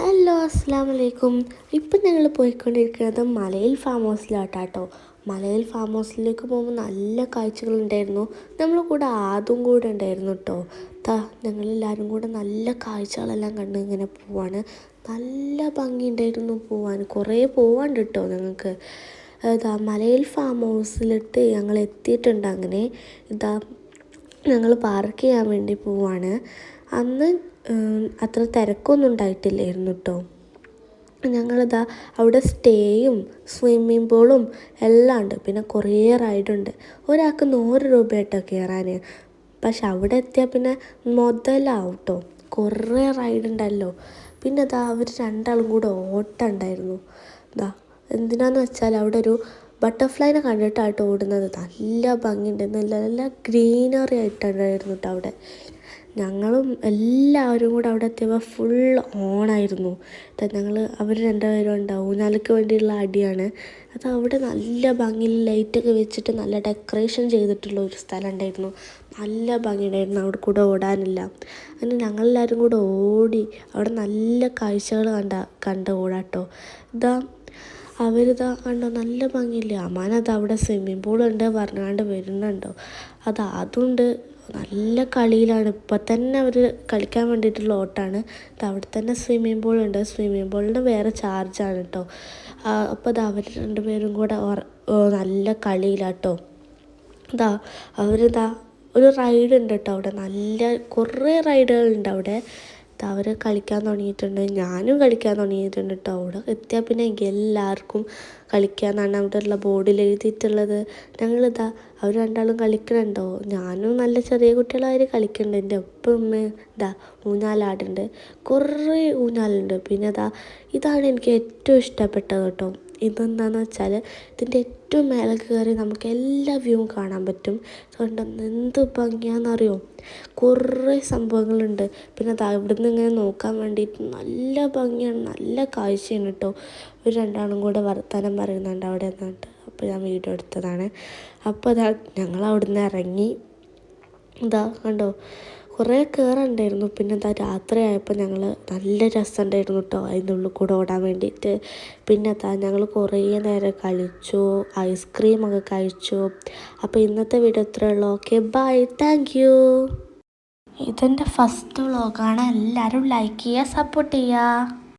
Hello അസ്സാം വലൈക്കും ഇപ്പം ഞങ്ങൾ പോയിക്കൊണ്ടിരിക്കുന്നത് മലയിൽ ഫാം ഹൗസിലാട്ടാട്ടോ മലയിൽ ഫാം ഹൗസിലേക്ക് പോകുമ്പോൾ നല്ല കാഴ്ചകളുണ്ടായിരുന്നു. നമ്മൾ കൂടെ ആദ്യം കൂടെ ഉണ്ടായിരുന്നു കേട്ടോ താ ഞങ്ങളെല്ലാവരും കൂടെ നല്ല കാഴ്ചകളെല്ലാം കണ്ട് ഇങ്ങനെ പോവാണ്. നല്ല ഭംഗിയുണ്ടായിരുന്നു പോവാൻ. കുറേ പോവാണ്ട് കേട്ടോ ഞങ്ങൾക്ക് ഇതാ മലയിൽ ഫാം ഹൗസിലിട്ട് ഞങ്ങൾ എത്തിയിട്ടുണ്ട് അങ്ങനെ. ഇതാ ഞങ്ങൾ പാർക്ക് ചെയ്യാൻ വേണ്ടി പോവാണ്. അന്ന് അത്ര തിരക്കൊന്നും ഉണ്ടായിട്ടില്ലായിരുന്നു കേട്ടോ ഞങ്ങളിതാ അവിടെ സ്റ്റേയും സ്വിമ്മിംഗ് പൂളും എല്ലാം ഉണ്ട്. പിന്നെ കുറേ റൈഡുണ്ട് ഒരാൾക്ക് നൂറ് രൂപ കേട്ടോ കയറാൻ പക്ഷെ അവിടെ എത്തിയാൽ പിന്നെ മുതലാവും കേട്ടോ കുറേ റൈഡ് ഉണ്ടല്ലോ. പിന്നെ അതാ അവർ രണ്ടാളും കൂടെ ഓട്ടം ഉണ്ടായിരുന്നു. ഇതാ എന്തിനാന്ന് വെച്ചാൽ അവിടെ ഒരു ബട്ടർഫ്ലൈനെ കണ്ടിട്ടായിട്ട് ഓടുന്നത്. നല്ല ഭംഗിയുണ്ട്. നല്ല നല്ല ഗ്രീനറി ആയിട്ടുണ്ടായിരുന്നു കേട്ടോ അവിടെ. ഞങ്ങളും എല്ലാവരും കൂടെ അവിടെ എത്തിയപ്പോൾ ഫുൾ ഓണായിരുന്നു ഞങ്ങൾ അവർ രണ്ടുപേരും ഉണ്ടാവും. ഞങ്ങൾക്ക് വേണ്ടിയുള്ള അടിയാണ്. അത് അവിടെ നല്ല ഭംഗിയിൽ ലൈറ്റൊക്കെ വെച്ചിട്ട് നല്ല ഡെക്കറേഷൻ ചെയ്തിട്ടുള്ള ഒരു സ്ഥലം ഉണ്ടായിരുന്നു. നല്ല ഭംഗിയുണ്ടായിരുന്നു അവിടെ കൂടെ ഓടാനില്ല. അങ്ങനെ ഞങ്ങളെല്ലാവരും കൂടെ ഓടി അവിടെ നല്ല കാഴ്ചകൾ കണ്ട കണ്ട് ഓടാട്ടോ. ഇതാ അവരിതാ കണ്ടോ നല്ല ഭംഗിയില്ലേ? അമാനത് അവിടെ സ്വിമ്മിംഗ് പൂളുണ്ട് പറഞ്ഞാണ്ട് വരുന്നുണ്ടോ? അത് അതുണ്ട്. നല്ല കളിയിലാണ്. ഇപ്പം തന്നെ അവർ കളിക്കാൻ വേണ്ടിയിട്ടുള്ള ഓട്ടാണ്. അവിടെ തന്നെ സ്വിമ്മിംഗ് പൂൾ ഉണ്ട്. സ്വിമ്മിംഗ് പൂളിന് വേറെ ചാർജാണ് കേട്ടോ അപ്പോൾ അത് അവർ രണ്ടുപേരും കൂടെ നല്ല കളിയിലാട്ടോ. ഇതാ അവരിതാ ഒരു റൈഡ് ഉണ്ട് കേട്ടോ അവിടെ. നല്ല കുറേ റൈഡുകളുണ്ട് അവിടെ. അവർ കളിക്കാൻ തുടങ്ങിയിട്ടുണ്ട്. ഞാനും കളിക്കാൻ തുടങ്ങിയിട്ടുണ്ട് കേട്ടോ അവിടെ എത്തിയാൽ പിന്നെ എല്ലാവർക്കും കളിക്കാന്നാണ് അവിടെ ഉള്ള ബോർഡിൽ എഴുതിയിട്ടുള്ളത്. ഞങ്ങളിതാ അവർ രണ്ടാളും കളിക്കണുണ്ടോ? ഞാനും നല്ല ചെറിയ കുട്ടികളായി കളിക്കുന്നുണ്ട് എന്റെ ഒപ്പം ഉമ്മ ഇതാ ഊഞ്ഞാലാടുണ്ട് കുറേ ഊഞ്ഞാലുണ്ട്. പിന്നെ അതാ ഇതാണ് എനിക്ക് ഏറ്റവും ഇഷ്ടപ്പെട്ടത് കേട്ടോ ഇതെന്താണെന്ന് വെച്ചാൽ ഇതിന്റെ ഏറ്റവും മേലെ കയറി നമുക്ക് എല്ലാ വ്യൂവും കാണാൻ പറ്റും. അതുകൊണ്ട് എന്ത് ഭംഗിയാണെന്നറിയോ കുറേ സംഭവങ്ങളുണ്ട്. പിന്നെ അത് അവിടെ നിന്ന് ഇങ്ങനെ നോക്കാൻ വേണ്ടിയിട്ട് നല്ല ഭംഗിയാണ്. നല്ല കാഴ്ചയാണ് കേട്ടോ. ഒരു രണ്ടാളും കൂടെ വർത്തമാനം പറയുന്നുണ്ട് അവിടെ നിന്നിട്ട്. അപ്പോൾ ഞാൻ വീഡിയോ എടുത്തതാണ്. അപ്പോൾ അതാ ഞങ്ങൾ നിന്ന് ഇറങ്ങി. ഇതാ കണ്ടോ? കുറേ കയറുണ്ടായിരുന്നു പിന്നെ എന്താ രാത്രിയായപ്പോൾ ഞങ്ങൾ നല്ല രസമുണ്ടായിരുന്നു കേട്ടോ അതിന്റെ ഉള്ളിൽ കൂടെ ഓടാൻ വേണ്ടിയിട്ട് പിന്നെ എന്താ ഞങ്ങൾ കുറേ നേരം കളിച്ചു ഐസ്ക്രീമൊക്കെ കഴിച്ചു. അപ്പോൾ ഇന്നത്തെ വീഡിയോ ഇത്രയേ ഉള്ളൂ. Okay bye. Thank you. ഇതെന്റെ ഫസ്റ്റ് വ്ളോഗാണ്. എല്ലാവരും ലൈക്ക് ചെയ്യുക സപ്പോർട്ട് ചെയ്യുക.